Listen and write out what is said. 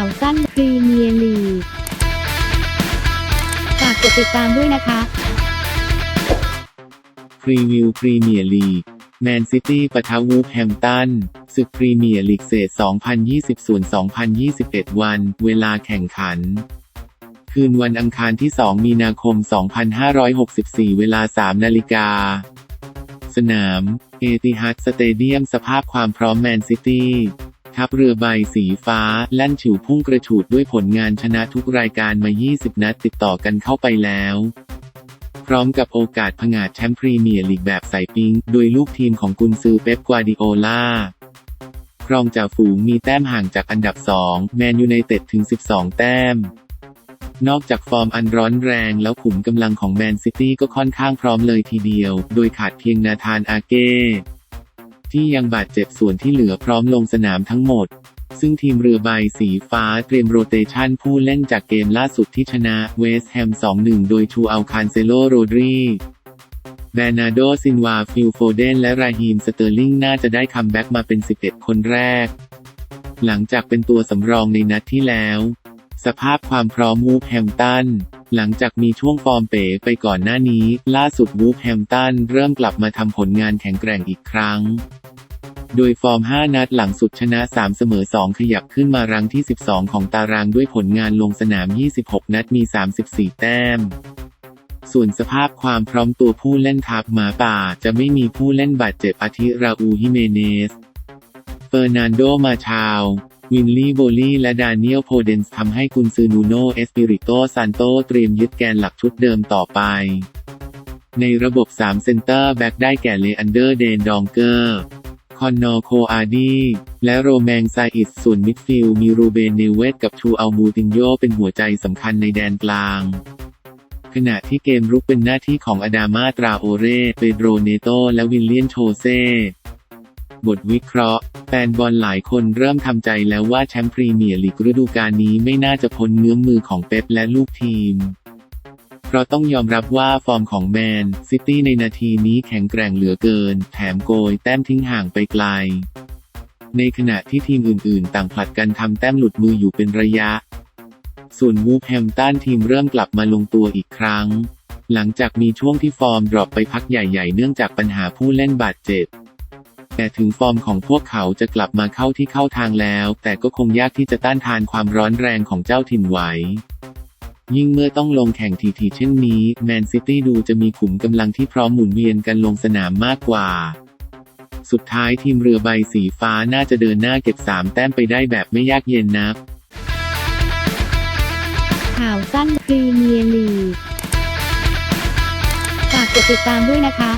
าวสั้นพรีเมียร์ลีกฝากกดติดตามด้วยนะคะ พรีวิวพรีเมียร์ลีกแมนซิตี้ปะทะวูฟแฮมตันศึกพรีเมียร์ลีกเศษ 2020ส่วน2021 วัน เวลาแข่งขัน คืนวันอังคารที่ 2 มีนาคม 2564 เวลา 3 นาฬิกา สนาม เอติฮัดสเตเดียมสภาพความพร้อมแมนซิตี้ ทัพเรือใบสีฟ้าลั่นฉิวพุ่งกระฉูดด้วยผลงานชนะทุกรายการมา 20 นัดติดต่อกันเข้าไปแล้ว พร้อมกับโอกาสผงาดแชมป์พรีเมียร์ลีกแบบสายปิง โดยลูกทีมของกุนซือเป๊ปกวาดิโอลาครองจ่าฝูงมีแต้มห่างจากอันดับ 2 แมนยูไนเต็ดถึง 12 แต้มนอกจากฟอร์มอันร้อนแรงแล้วขุมกำลังของแมนซิตี้ก็ค่อนข้างพร้อมเลยทีเดียว โดยขาดเพียงนาธานอาเก้ ที่ยังบาดเจ็บส่วนที่เหลือพร้อมลงสนามทั้งหมด ซึ่งทีมเรือใบสีฟ้าเตรียมโรเตชันผู้เล่นจากเกมล่าสุดที่ชนะเวสต์แฮม 2-1 โดยชูอัลคานเซโลโรดรีแบรนาโดซินวา ฟิลโฟเดน และราฮีม สเตอร์ลิง น่าจะได้คัมแบ็กมาเป็น 11 คนแรก หลังจากเป็นตัวสำรองในนัดที่แล้ว สภาพความพร้อมวูฟแฮมตัน หลังจากมีช่วงฟอร์มเป๋ไปก่อนหน้านี้ ล่าสุดวูฟแฮมตันเริ่มกลับมาทำผลงานแข็งแกร่งอีกครั้ง โดยฟอร์ม 5 นัดหลังสุดชนะ 3 เสมอ 2 ขยับขึ้นมารังที่ 12 ของตารางด้วยผลงานลงสนาม 26 นัดมี 34 แต้มส่วนสภาพความพร้อมตัวผู้เล่นทัพหมาป่าจะไม่มีผู้เล่นบาดเจ็บอาทิราอูฮิเมเนส เฟอร์นันโดมาชาว วินลี่โบลี่และดานิเอลโพเดนส์ทำให้กุนซือนูโนเอสปิริโตซานโตเตรียมยึดแกนหลักชุดเดิมต่อไป ในระบบ 3 เซนเตอร์แบ็กได้แก่เลอันเดอร์เดนดองเกอร์ คอนนอร์โคอาร์ดีและโรแมงซาอิสส่วนมิดฟิลมีรูเบนเนเวตกับชูอัลมูตินโยเป็นหัวใจสำคัญในแดนกลางขณะที่เกมรุกเป็นหน้าที่ของอดามาตราโอเรเปโดรเนโต และวิลเลียนโชเซ บทวิเคราะห์ แฟนบอลหลายคนเริ่มทำใจแล้วว่าแชมป์พรีเมียร์ลีกฤดูกาลนี้ไม่น่าจะพ้นเงื้อมมือของเป๊ปและลูกทีม เพราะต้องยอมรับว่าฟอร์มของแมนซิตี้ในนาทีนี้แข็งแกร่งเหลือเกิน แถมโกยแต้มทิ้งห่างไปไกล ในขณะที่ทีมอื่นๆ ต่างผลัดกันทำแต้มหลุดมืออยู่เป็นระยะ ส่วนวูฟแฮมตันทีมเริ่มกลับมาลงตัวอีกครั้ง หลังจากมีช่วงที่ฟอร์มดรอปไปพักใหญ่ ๆ เนื่องจากปัญหาผู้เล่นบาดเจ็บ แต่ถึงฟอร์มของพวกเขาจะกลับมาเข้าที่เข้าทางแล้ว แต่ก็คงยากที่จะต้านทานความร้อนแรงของเจ้าถิ่นไหวยิ่งเมื่อต้องลงแข่งทีๆเช่นนี้ แมนซิตี้ดูจะมีขุมกำลังที่พร้อมหมุนเวียนกันลงสนามมากกว่า สุดท้ายทีมเรือใบสีฟ้าน่าจะเดินหน้าเก็บ 3 แต้มไปได้แบบไม่ยากเย็นนัก ข่าวสั้นพรีเมียร์ลีกฝากกดติดตามด้วยนะคะ